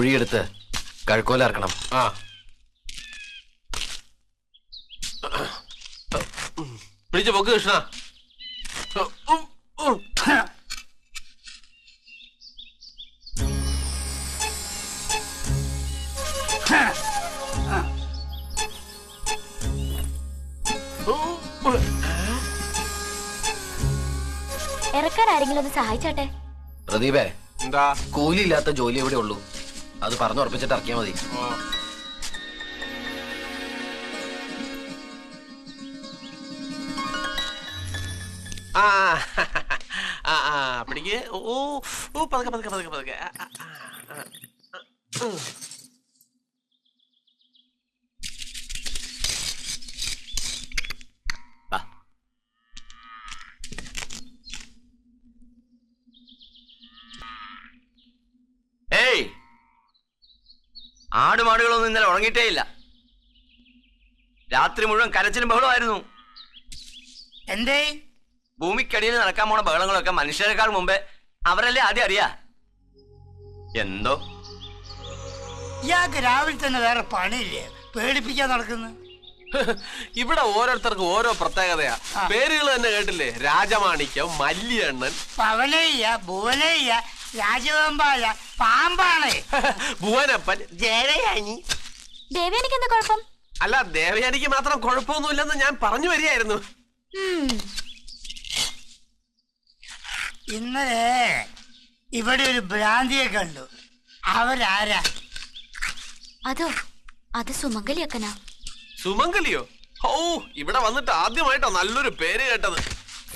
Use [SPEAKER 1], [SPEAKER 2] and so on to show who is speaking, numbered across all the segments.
[SPEAKER 1] കുഴിയെടുത്ത് കഴുക്കോല ഇറക്കണം
[SPEAKER 2] ആ. പിടിച്ച പൊക്ക് കൃഷ്ണ.
[SPEAKER 3] ഇറക്കാൻ ആരെങ്കിലും ഒന്ന് സഹായിച്ചാട്ടെ?
[SPEAKER 1] പ്രദീപേ
[SPEAKER 2] എന്താ?
[SPEAKER 1] കൂലിയില്ലാത്ത ജോലി എവിടെ ഉള്ളൂ അത് പറഞ്ഞുറപ്പിച്ചിട്ട് ഇറക്കിയാൽ മതി.
[SPEAKER 2] ഓ. ആ ആ ആ പിടിക്ക്. ഓ ഓ പതുക്കെ പതുക്കെ പതുക്കെ പതുക്കെ.
[SPEAKER 4] ആടുമാടുകളൊന്നും ഇന്നലെ ഉറങ്ങിയിട്ടേ ഇല്ല. രാത്രി മുഴുവൻ കരച്ചിലും ബഹളമായിരുന്നു
[SPEAKER 5] എന്തേ?
[SPEAKER 4] ഭൂമിക്കടിയിൽ നടക്കാൻ പോണ ബഹളങ്ങളൊക്കെ മനുഷ്യരെക്കാൾ മുമ്പേ അവരല്ലേ ആദ്യം അറിയാ? എന്തോ?
[SPEAKER 5] ഇയാൾക്ക് രാവിലെ തന്നെ വേറെ പണിയില്ലേ? പേടിപ്പിക്കാൻ നടക്കുന്നു.
[SPEAKER 2] ഇവിടെ ഓരോരുത്തർക്കും ഓരോ പ്രത്യേകതയാ. പേരുകൾ തന്നെ കേട്ടില്ലേ? രാജമാണിക്യം മല്ലിയണ്ണൻ.
[SPEAKER 5] പവനയ്യ ഭുവനയ്യ രാജവെമ്പായ പാമ്പാണ്.
[SPEAKER 2] ഭുവനപ്പൻ. ജയയാനി
[SPEAKER 3] ദേവേനിക്ക് എന്താ കുഴപ്പം?
[SPEAKER 2] അല്ല ദേവയാനിക്ക് മാത്രം കുഴപ്പമൊന്നുമില്ലെന്ന് ഞാൻ പറഞ്ഞു വരികയായിരുന്നു.
[SPEAKER 5] ഇന്നലെ ഇവിടെ ഒരു ഭ്രാന്തിയെ കണ്ടു. അവരാരാ?
[SPEAKER 3] അതോ അത് സുമംഗലിയക്കനാ
[SPEAKER 2] സുമംഗലിയോ? ഓ ഇവിടെ വന്നിട്ട് ആദ്യമായിട്ടാ നല്ലൊരു പേര് കേട്ടത്.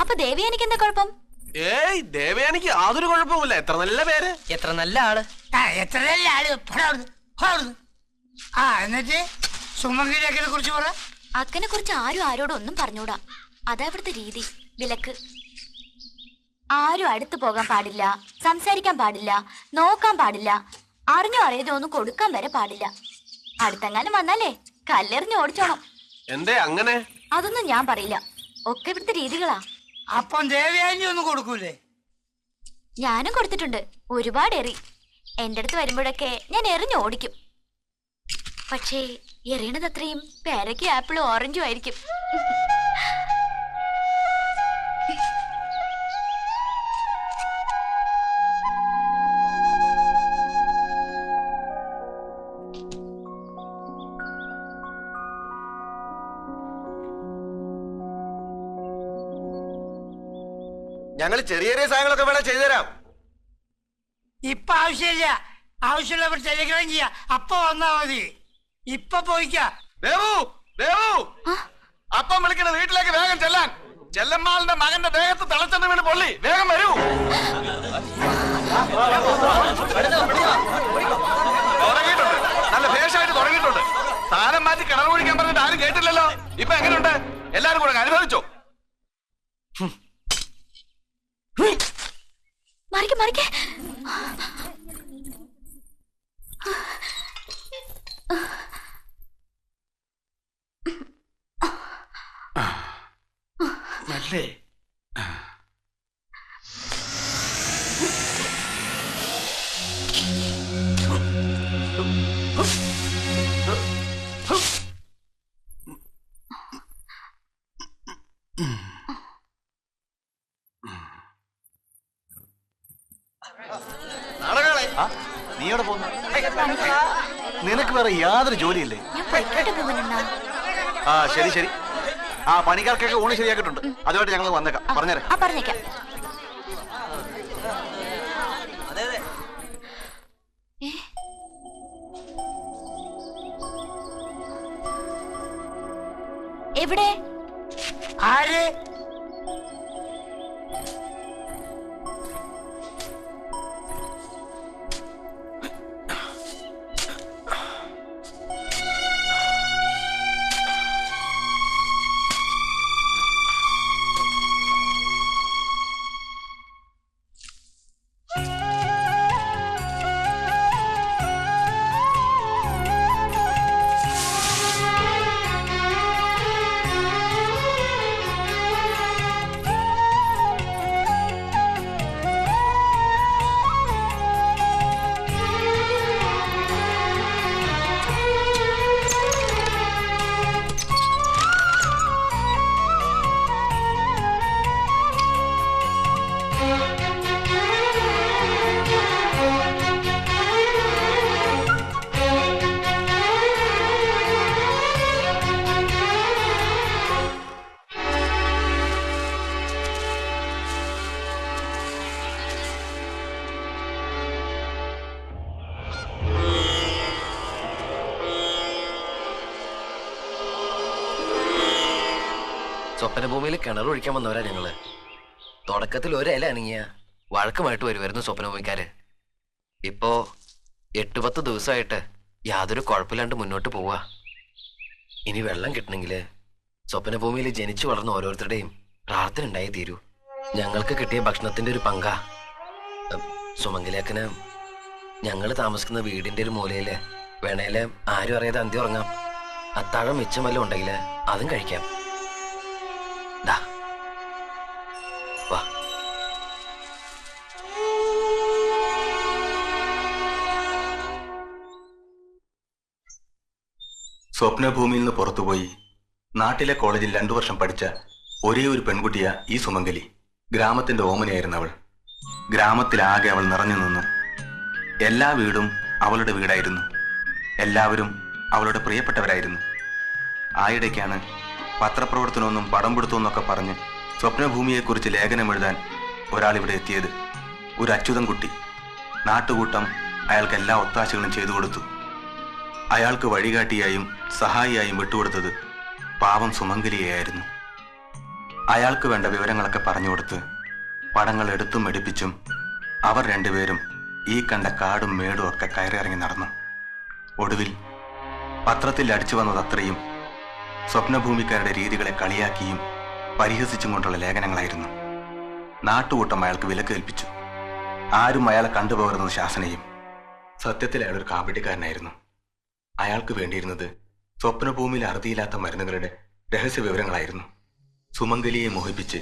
[SPEAKER 3] അപ്പൊ ദേവിയാനിക്ക് എന്താ കുഴപ്പം?
[SPEAKER 2] ഏയ് ദേവയാനിക്ക് യാതൊരു കുഴപ്പമില്ല എത്ര നല്ല പേര്?
[SPEAKER 4] എത്ര നല്ല ആൾ?
[SPEAKER 5] ആ നല്ല ആൾ? അവിടുന്ന്, ആ എന്നിട്ട് സുമംഗലിയൊക്കെ കുറിച്ച് പറ.
[SPEAKER 3] അക്കനെ കുറിച്ച് ആരും ആരോടും ഒന്നും പറഞ്ഞൂടാ. അതാ ഇവിടുത്തെ രീതി. വിലക്ക്. ആരും അടുത്തു പോകാൻ പാടില്ല. സംസാരിക്കാൻ പാടില്ല. നോക്കാൻ പാടില്ല. അറിഞ്ഞോ അറിയതോ ഒന്നും കൊടുക്കാൻ വരെ പാടില്ല. അടുത്തെങ്ങാനും വന്നാലേ കല്ലെറിഞ്ഞ് ഓടിച്ചോണം.
[SPEAKER 2] എന്തേ അങ്ങനെ?
[SPEAKER 3] അതൊന്നും ഞാൻ പറയില്ല. ഒക്കെ ഇവിടുത്തെ രീതികളാ.
[SPEAKER 5] അപ്പം ദേവയാനി ഒന്നും കൊടുക്കൂലേ?
[SPEAKER 3] ഞാനും കൊടുത്തിട്ടുണ്ട്. ഒരുപാട് എറി. എന്റെ അടുത്ത് വരുമ്പോഴൊക്കെ ഞാൻ എറിഞ്ഞു ഓടിക്കും. പക്ഷേ എറിയണത് അത്രയും പേരയ്ക്കും ആപ്പിളും ഓറഞ്ചും ആയിരിക്കും.
[SPEAKER 4] ഞങ്ങൾ ചെറിയ ചെറിയ സാധനങ്ങളൊക്കെ വേണം ചെയ്തുതരാം.
[SPEAKER 5] ഇപ്പൊ ആവശ്യമില്ല. ആവശ്യമുള്ളവർ ടെലിഗ്രാം ചെയ്യാ. അപ്പൊ വന്നാ മതി. ഇപ്പൊ പോയിക്ക.
[SPEAKER 4] ദേവു ദേവു. അപ്പം വിളിക്കണ വീട്ടിലേക്ക് വേഗം ചെല്ലാൻ. ചെല്ലമ്മാളിന്റെ മകന്റെ ദേഹത്ത് തളച്ചെന്ന് വീണ് പൊള്ളി. വേഗം വരൂ. തുടങ്ങിയിട്ടുണ്ട് നല്ല ഭേഷായിട്ട് തുടങ്ങിയിട്ടുണ്ട് സ്ഥാനം മാറ്റി കിണർ കുടിക്കാൻ പറഞ്ഞിട്ട് ആരും കേട്ടില്ലല്ലോ. ഇപ്പൊ എങ്ങനെയുണ്ട്? എല്ലാരും കൂടെ അനുഭവിച്ചോ.
[SPEAKER 3] മറിക്കെ മറിക്കെ.
[SPEAKER 5] നല്ലേ.
[SPEAKER 6] ജോലിയില്ലേ? ആ ശരി ശരി. ആ പണിക്കാർക്കൊക്കെ ഊണ് ശരിയാക്കിയിട്ടുണ്ട്. അതുമായിട്ട് ഞങ്ങൾ വന്നേക്കാം. പറഞ്ഞേരെ.
[SPEAKER 3] ആ പറഞ്ഞേക്കാം? എവിടെ?
[SPEAKER 5] ആര്?
[SPEAKER 1] സ്വപ്നഭൂമിയിൽ കിണർ ഒഴിക്കാൻ വന്നവരാ ഞങ്ങൾ. തുടക്കത്തിൽ ഒരല അനങ്ങിയ വഴക്കുമായിട്ട് വരുമായിരുന്നു സ്വപ്നഭൂമിക്കാര് ഇപ്പോ എട്ട് പത്ത് ദിവസമായിട്ട് യാതൊരു കുഴപ്പമില്ലാണ്ട് മുന്നോട്ട് പോവാ. ഇനി വെള്ളം കിട്ടണമെങ്കിൽ സ്വപ്നഭൂമിയിൽ ജനിച്ചു വളർന്ന ഓരോരുത്തരുടെയും പ്രാർത്ഥന ഉണ്ടായി തീരൂ. ഞങ്ങൾക്ക് കിട്ടിയ ഭക്ഷണത്തിന്റെ ഒരു പങ്കാ. സുമംഗലേക്കന് ഞങ്ങൾ താമസിക്കുന്ന വീടിന്റെ ഒരു മൂലയിൽ വേണേൽ ആരും അറിയാതെ അന്തി ഉറങ്ങാം. അത്താഴം മിച്ചം വല്ലതും ഉണ്ടെങ്കിൽ അതും കഴിക്കാം. ദാ. വാ.
[SPEAKER 7] നിന്ന് പുറത്തുപോയി നാട്ടിലെ കോളേജിൽ രണ്ടു വർഷം പഠിച്ച ഒരേ ഒരു പെൺകുട്ടിയ ഈ സുമംഗലി. ഗ്രാമത്തിന്റെ ഓമനയായിരുന്നു അവൾ. ഗ്രാമത്തിലാകെ അവൾ നിറഞ്ഞു നിന്നു. എല്ലാ വീടും അവളുടെ വീടായിരുന്നു. എല്ലാവരും അവളുടെ പ്രിയപ്പെട്ടവരായിരുന്നു. ആയിടയ്ക്കാണ് പത്രപ്രവർത്തനമൊന്നും പടം പിടുത്തമെന്നൊക്കെ പറഞ്ഞ് സ്വപ്നഭൂമിയെക്കുറിച്ച് ലേഖനം എഴുതാൻ ഒരാൾ ഇവിടെ എത്തിയത് ഒരു അച്യുതൻ കുട്ടി. നാട്ടുകൂട്ടം അയാൾക്ക് എല്ലാ ഒത്താശകളും ചെയ്തു കൊടുത്തു. അയാൾക്ക് വഴികാട്ടിയായും സഹായിയായും വിട്ടുകൊടുത്തത് പാവം സുമംഗലിയായിരുന്നു അയാൾക്ക് വേണ്ട വിവരങ്ങളൊക്കെ പറഞ്ഞു കൊടുത്ത് പടങ്ങൾ എടുത്തും എടുപ്പിച്ചും അവർ രണ്ടുപേരും ഈ കണ്ട കാടും മേടും ഒക്കെ കയറിയിറങ്ങി നടന്നു. ഒടുവിൽ പത്രത്തിൽ അടിച്ചു വന്നത് അത്രയും സ്വപ്നഭൂമിക്കാരുടെ രീതികളെ കളിയാക്കിയും പരിഹസിച്ചും കൊണ്ടുള്ള ലേഖനങ്ങളായിരുന്നു. നാട്ടുകൂട്ടം അയാൾക്ക് വിലക്ക് കൽപ്പിച്ചു ആരും അയാളെ കണ്ടുപോകരുതെന്ന് ശാസനയും സത്യത്തിൽ അയാൾ ഒരു കാപട്യക്കാരനായിരുന്നു. അയാൾക്ക് വേണ്ടിയിരുന്നത് സ്വപ്നഭൂമിയിൽ അറുതിയില്ലാത്ത മരുന്നുകളുടെ രഹസ്യ വിവരങ്ങളായിരുന്നു സുമംഗലിയെ മോഹിപ്പിച്ച്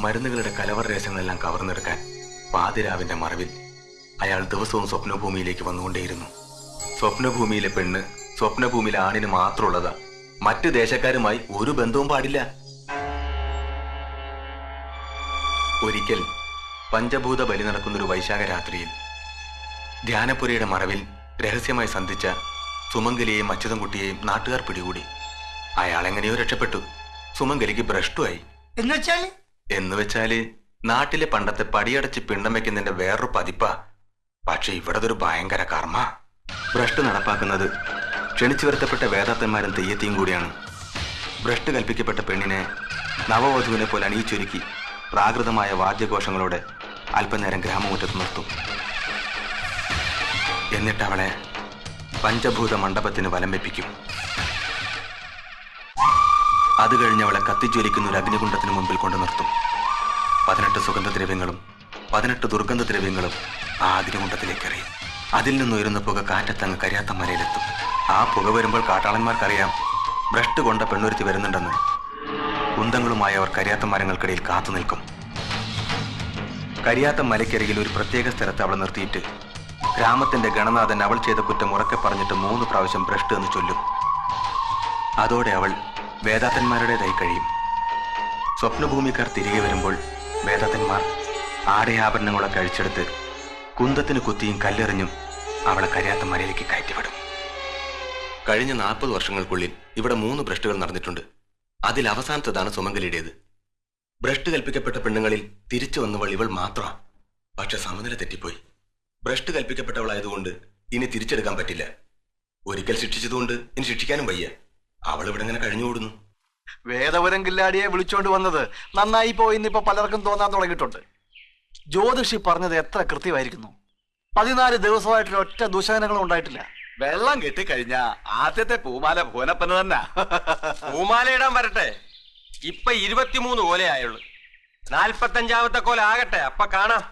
[SPEAKER 7] മരുന്നുകളുടെ കലവർ രഹസ്യങ്ങളെല്ലാം കവർന്നെടുക്കാൻ പാതിരാവിന്റെ മറവിൽ അയാൾ ദിവസവും സ്വപ്നഭൂമിയിലേക്ക് വന്നുകൊണ്ടേയിരുന്നു. സ്വപ്നഭൂമിയിലെ പെണ്ണ് സ്വപ്നഭൂമിയിലെ ആണിന് മാത്രമുള്ളതാ മറ്റ് ദേശക്കാരുമായി ഒരു ബന്ധവും പാടില്ല. ഒരിക്കൽ പഞ്ചഭൂത ബലി നടക്കുന്ന ഒരു വൈശാഖ രാത്രിയിൽ ധ്യാനപുരയുടെ മറവിൽ രഹസ്യമായി സന്ധിച്ച സുമംഗലിയെയും അച്യുതൻകുട്ടിയെയും നാട്ടുകാർ പിടികൂടി. അയാൾ എങ്ങനെയോ രക്ഷപ്പെട്ടു. സുമംഗലിക്ക് ഭ്രഷ്ടുമായി എന്ന് വെച്ചാൽ? നാട്ടിലെ പണ്ടത്തെ പടിയടച്ച് പിണ്ടം വെക്കുന്നതിന്റെ വേറൊരു പതിപ്പാ. പക്ഷെ ഇവിടെ ഒരു ഭയങ്കര കർമ്മ. ഭ്രഷ്ട് നടപ്പാക്കുന്നത് ക്ഷണിച്ചു വരുത്തപ്പെട്ട വേദാത്തന്മാരും തെയ്യത്തെയും കൂടിയാണ്. ഭ്രഷ്ട് കൽപ്പിക്കപ്പെട്ട പെണ്ണിനെ നവവധുവിനെ പോലെ അണിയിച്ചൊരുക്കി പ്രാകൃതമായ വാദ്യഘോഷങ്ങളോടെ അല്പനേരം ഗ്രാമമുറ്റത്ത് നിർത്തും. എന്നിട്ട് അവളെ പഞ്ചഭൂത മണ്ഡപത്തിന് വലം വെപ്പിക്കും. അത് കഴിഞ്ഞ് അവളെ ഒരു അഗ്നികുണ്ഡത്തിന് മുമ്പിൽ കൊണ്ടു നിർത്തും. പതിനെട്ട് സുഗന്ധദ്രവ്യങ്ങളും പതിനെട്ട് ദുർഗന്ധദ്രവ്യങ്ങളും ആ അഗ്നികുണ്ഡത്തിലേക്ക് എറിയും. അതിൽ നിന്നുയരുന്ന പുക കാറ്റത്തങ്ങ് കരിയാത്ത മലയിലെത്തും. ആ പുക വരുമ്പോൾ കാട്ടാളന്മാർക്കറിയാം. ഭ്രഷ്ട് കൊണ്ട പെണ്ണൊരുത്തി വരുന്നുണ്ടെന്ന്. കുന്തങ്ങളുമായി അവർ കരിയാത്ത മരങ്ങൾക്കിടയിൽ കാത്തു നിൽക്കും. കരിയാത്ത മലയ്ക്കരികിൽ ഒരു പ്രത്യേക സ്ഥലത്ത് അവൾ നിർത്തിയിട്ട് ഗ്രാമത്തിന്റെ ഗണനാഥൻ അവൾ ചെയ്ത കുറ്റം ഉറക്കെ പറഞ്ഞിട്ട് മൂന്ന് പ്രാവശ്യം ഭ്രഷ്ട് എന്ന് ചൊല്ലും. അതോടെ അവൾ വേദാത്തന്മാരുടേതായി കഴിയും. സ്വപ്നഭൂമിക്കാർ തിരികെ വരുമ്പോൾ വേദാത്തന്മാർ ആടയാഭരണങ്ങളൊക്കെ അഴിച്ചെടുത്ത് കുന്തത്തിന് കുത്തിയും കല്ലെറിഞ്ഞും അവളെ കരിയാത്ത മലയിലേക്ക് കയറ്റിവിടും. കഴിഞ്ഞ നാൽപ്പത് വർഷങ്ങൾക്കുള്ളിൽ ഇവിടെ മൂന്ന് ഭ്രഷ്ടുകൾ നടന്നിട്ടുണ്ട്. അതിൽ അവസാനത്തതാണ് സുമംഗലിയുടേത്. ഭ്രഷ്ട് കൽപ്പിക്കപ്പെട്ട പെണ്ണുങ്ങളിൽ തിരിച്ചു വന്നവൾ ഇവൾ മാത്രമാണ് പക്ഷെ സമനില തെറ്റിപ്പോയി. ഭ്രഷ്ട് കൽപ്പിക്കപ്പെട്ടവളായതുകൊണ്ട് ഇനി തിരിച്ചെടുക്കാൻ പറ്റില്ല. ഒരിക്കൽ ശിക്ഷിച്ചതുകൊണ്ട് ഇനി ശിക്ഷിക്കാനും വയ്യ. അവൾ ഇവിടെ ഇങ്ങനെ കഴിഞ്ഞുകൂടുന്നു.
[SPEAKER 6] വേദപുരം കില്ലാടിയെ വിളിച്ചോണ്ട് വന്നത് നന്നായി പോയി ഇപ്പൊ പലർക്കും തോന്നാൻ തുടങ്ങിയിട്ടുണ്ട്. ജ്യോതിഷി പറഞ്ഞത് എത്ര കൃത്യമായിരിക്കുന്നു. പതിനാല് ദിവസമായിട്ട് ഒറ്റ ദുശകനങ്ങളും ഉണ്ടായിട്ടില്ല.
[SPEAKER 4] വെള്ളം കെട്ടിക്കഴിഞ്ഞ ആദ്യത്തെ പൂമാല ഭുവനപ്പന് തന്നെ.
[SPEAKER 2] പൂമാലയിടാൻ വരട്ടെ. ഇപ്പൊ ഇരുപത്തിമൂന്ന് കോലയായുള്ളു നാൽപ്പത്തഞ്ചാമത്തെ കോല ആകട്ടെ അപ്പൊ കാണാം.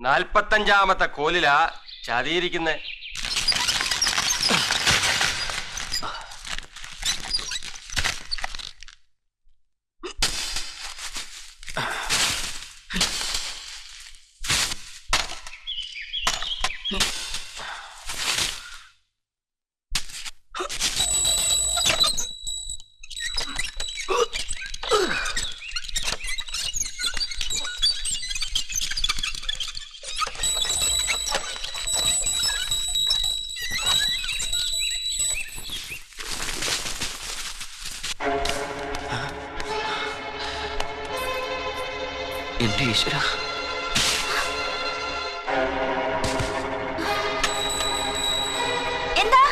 [SPEAKER 2] നാൽപ്പത്തഞ്ചാമത്തെ കോലിലാ ചതിയിരിക്കുന്നെ.
[SPEAKER 1] എന്റെ ഈശ്വര.
[SPEAKER 3] എന്താ?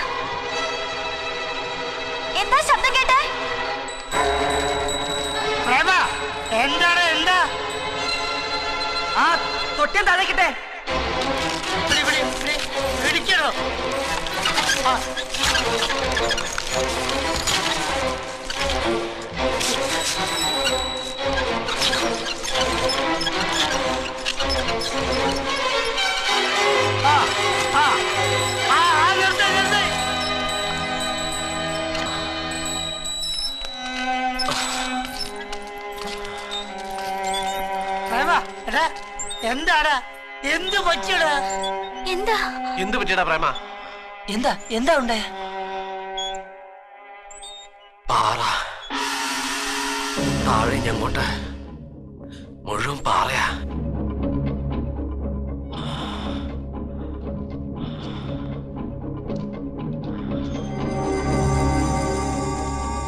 [SPEAKER 3] എന്താ ശബ്ദം കേട്ടേ?
[SPEAKER 5] പ്രേമ എന്താണ് എന്താ? ആ തൊട്ടിയം താഴേക്കിട്ടെ. പിടിക്കണോ എന്താടാ എന്ത് പറ്റിയടാ?
[SPEAKER 3] എന്താ?
[SPEAKER 2] എന്ത് പറ്റിയടാ പ്രേമ?
[SPEAKER 5] എന്താ? എന്താ ഉണ്ടായ
[SPEAKER 1] പാറ. താഴെ ഇനി മുഴുവൻ പാറയാ.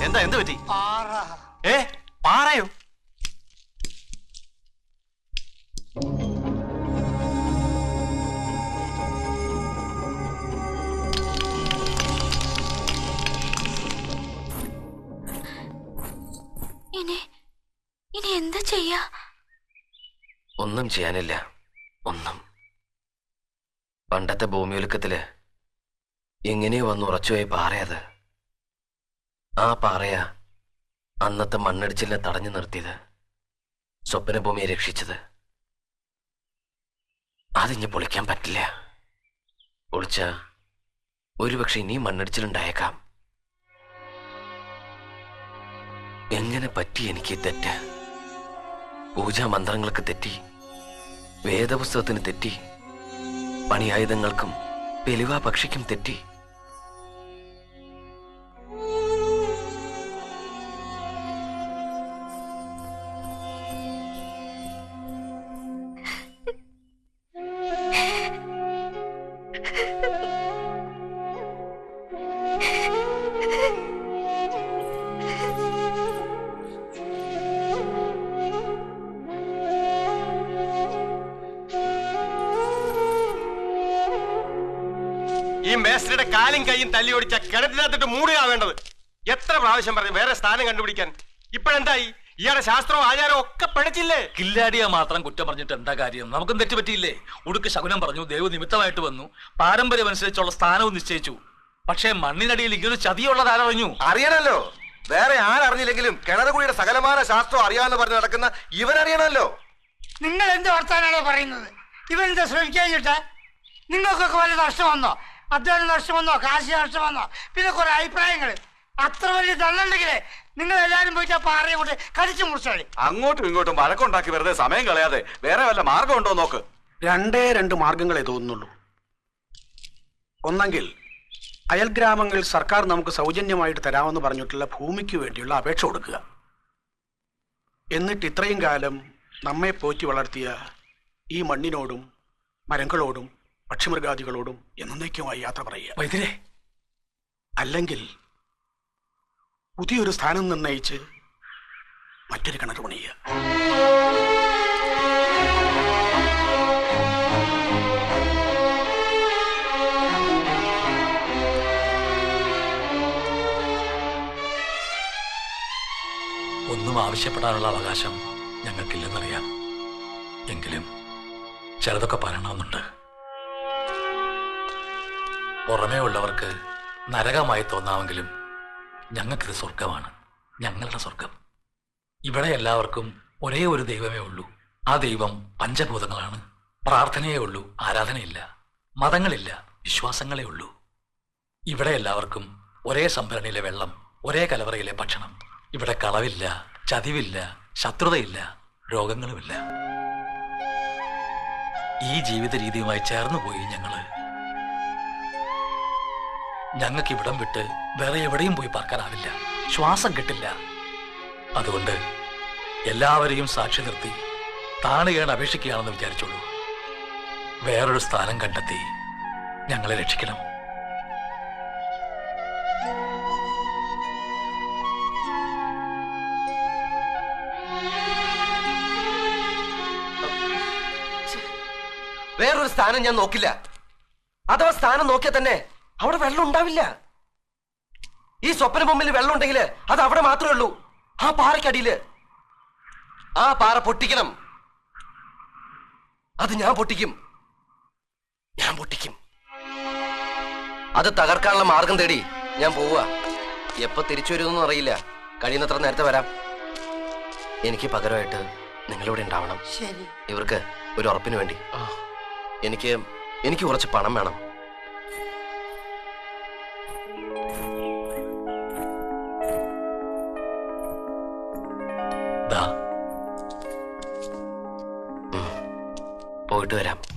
[SPEAKER 4] എന്താ എന്ത് പറ്റി?
[SPEAKER 5] പാറ.
[SPEAKER 4] ഏ പാറയോ?
[SPEAKER 3] ഇനി എന്താ ചെയ്യാ?
[SPEAKER 1] ഒന്നും ചെയ്യാനില്ല. ഒന്നും. പണ്ടത്തെ ഭൂമിയൊലുക്കത്തിൽ എങ്ങനെയോ വന്ന് ഉറച്ചുപോയി പാറയത് ആ പാറയാ അന്നത്തെ മണ്ണടിച്ചിലിനെ തടഞ്ഞു നിർത്തിയത്. സ്വപ്നഭൂമിയെ രക്ഷിച്ചത്. അതിഞ്ഞ് പൊളിക്കാൻ പറ്റില്ല. പൊളിച്ച ഒരുപക്ഷെ ഇനിയും മണ്ണടിച്ചിലുണ്ടായേക്കാം. എങ്ങനെ പറ്റി എനിക്ക് തെറ്റ്? പൂജാ മന്ത്രങ്ങൾക്ക് തെറ്റി വേദപുസ്തകത്തിന് തെറ്റി പണിയായുധങ്ങൾക്കും പെലുവാ പക്ഷിക്കും തെറ്റി.
[SPEAKER 8] ഈ മേസ്ത്രിയുടെ കാലും കൈയും തല്ലി ഓടിച്ച കിണറ്റിനകത്തിട്ട് മൂടുക വേണ്ടത്. എത്ര പ്രാവശ്യം പറഞ്ഞു വേറെ സ്ഥാനം കണ്ടുപിടിക്കാൻ. ഇപ്പോഴെന്തായി? ഇയാളെ ശാസ്ത്രവും ആചാരവും ഒക്കെ പഠിച്ചില്ലേ
[SPEAKER 9] കില്ലാടിയ മാത്രം കുറ്റം പറഞ്ഞിട്ട് എന്താ കാര്യം? നമുക്കും തെറ്റ് പറ്റിയില്ലേ? ഉടുക്ക് ശകുനം പറഞ്ഞു ദേവ് നിമിത്തമായിട്ട് വന്നു പാരമ്പര്യം അനുസരിച്ചുള്ള സ്ഥാനവും നിശ്ചയിച്ചു. പക്ഷേ മണ്ണിനടിയിൽ ഇങ്ങനെ ചതിയുള്ളത് ആരറിഞ്ഞു?
[SPEAKER 8] അറിയണല്ലോ. വേറെ ആരറിഞ്ഞില്ലെങ്കിലും കിണറുകുഴിയുടെ സകലമാന ശാസ്ത്രം അറിയാമെന്ന് പറഞ്ഞ് നടക്കുന്ന ഇവനറിയണമല്ലോ
[SPEAKER 5] നിങ്ങൾ എന്ത് വർത്താനാണോ പറയുന്നത്? ഇവൻ എന്താ ശ്രമിക്കാഞ്ഞിട്ട്? നിങ്ങൾക്കൊക്കെ വല്ല നഷ്ടം വന്നോ? അധ്വാനം നഷ്ടം വന്നോ? നഷ്ടമെന്നോ നഷ്ടം വന്നോ? പിന്നെ കുറെ അഭിപ്രായങ്ങൾ അത്ര വലിയ തള്ളുണ്ടെങ്കിലേ നിങ്ങൾ എല്ലാരും പോയിട്ട് ആ പാറയെ കൊണ്ട് കടിച്ചു മുറിച്ചാളി
[SPEAKER 4] അങ്ങോട്ടും ഇങ്ങോട്ടും വഴക്കുണ്ടാക്കി വെറുതെ സമയം കളയാതെ വേറെ വല്ല മാർഗം ഉണ്ടോ നോക്ക്.
[SPEAKER 10] രണ്ടേ രണ്ട് മാർഗങ്ങളെ തോന്നുന്നുള്ളൂ. ഒന്നെങ്കിൽ അയൽ ഗ്രാമങ്ങളിൽ സർക്കാർ നമുക്ക് സൗജന്യമായിട്ട് തരാമെന്ന് പറഞ്ഞിട്ടുള്ള ഭൂമിക്ക് വേണ്ടിയുള്ള അപേക്ഷ കൊടുക്കുക. എന്നിട്ട് ഇത്രയും കാലം നമ്മെ പോറ്റി വളർത്തിയ ഈ മണ്ണിനോടും മരങ്ങളോടും പക്ഷിമൃഗാദികളോടും എന്നേക്കുമായി യാത്ര പറയുക.
[SPEAKER 9] വൈദ്യരെ.
[SPEAKER 10] അല്ലെങ്കിൽ പുതിയൊരു സ്ഥാനം നിർണയിച്ച് മറ്റൊരു കിണർ പണിയുക.
[SPEAKER 9] ഒന്നും ആവശ്യപ്പെടാനുള്ള അവകാശം ഞങ്ങൾക്കില്ലെന്നറിയാം. എങ്കിലും ചിലതൊക്കെ പറയണമെന്നുണ്ട്. പുറമേ ഉള്ളവർക്ക് നരകമായി തോന്നാമെങ്കിലും ഞങ്ങൾക്കിത് സ്വർഗമാണ് ഞങ്ങളുടെ സ്വർഗം ഇവിടെ എല്ലാവർക്കും ഒരേ ഒരു ദൈവമേ ഉള്ളൂ. ആ ദൈവം പഞ്ചഭൂതങ്ങളാണ്. പ്രാർത്ഥനയേ ഉള്ളൂ ആരാധനയില്ല. മതങ്ങളില്ല വിശ്വാസങ്ങളേ ഉള്ളൂ. ഇവിടെ എല്ലാവർക്കും ഒരേ സംഭരണിയിലെ വെള്ളം ഒരേ കലവറയിലെ ഭക്ഷണം. ഇവിടെ കളവില്ല ചതിവില്ല ശത്രുതയില്ല രോഗങ്ങളുമില്ല. ഈ ജീവിത രീതിയുമായി ചേർന്നുപോയി ഞങ്ങൾ ഞങ്ങൾക്ക് ഇവിടം വിട്ട് വേറെ എവിടെയും പോയി പാർക്കാനാവില്ല. ശ്വാസം കിട്ടില്ല. അതുകൊണ്ട് എല്ലാവരെയും സാക്ഷി നിർത്തി താണുകയാണ് അപേക്ഷിക്കുകയാണെന്ന് വിചാരിച്ചോളൂ. വേറൊരു സ്ഥാനം കണ്ടെത്തി ഞങ്ങളെ രക്ഷിക്കണം.
[SPEAKER 1] വേറൊരു സ്ഥാനം ഞാൻ നോക്കില്ല. അഥവാ സ്ഥാനം നോക്കിയാൽ തന്നെ അവിടെ വെള്ളം ഉണ്ടാവില്ല. ഈ സ്വപ്ന മുമ്പിൽ വെള്ളം ഉണ്ടെങ്കിൽ അത് അവിടെ മാത്രമേ ഉള്ളൂ. ആ പാറയ്ക്കടിയിൽ. ആ പാറ പൊട്ടിക്കണം. അത് ഞാൻ പൊട്ടിക്കും. ഞാൻ പൊട്ടിക്കും. അത് തകർക്കാനുള്ള മാർഗം തേടി ഞാൻ പോവുക. എപ്പോ തിരിച്ചു വരുമെന്നും അറിയില്ല. കഴിയുന്നത്ര നേരത്തെ വരാം. എനിക്ക് പകരമായിട്ട് നിങ്ങളിവിടെ ഉണ്ടാവണം. ഇവർക്ക് ഒരു ഉറപ്പിന് വേണ്ടി. എനിക്ക് എനിക്ക് കുറച്ച് പണം വേണം. പോയിട്ട് വരാം.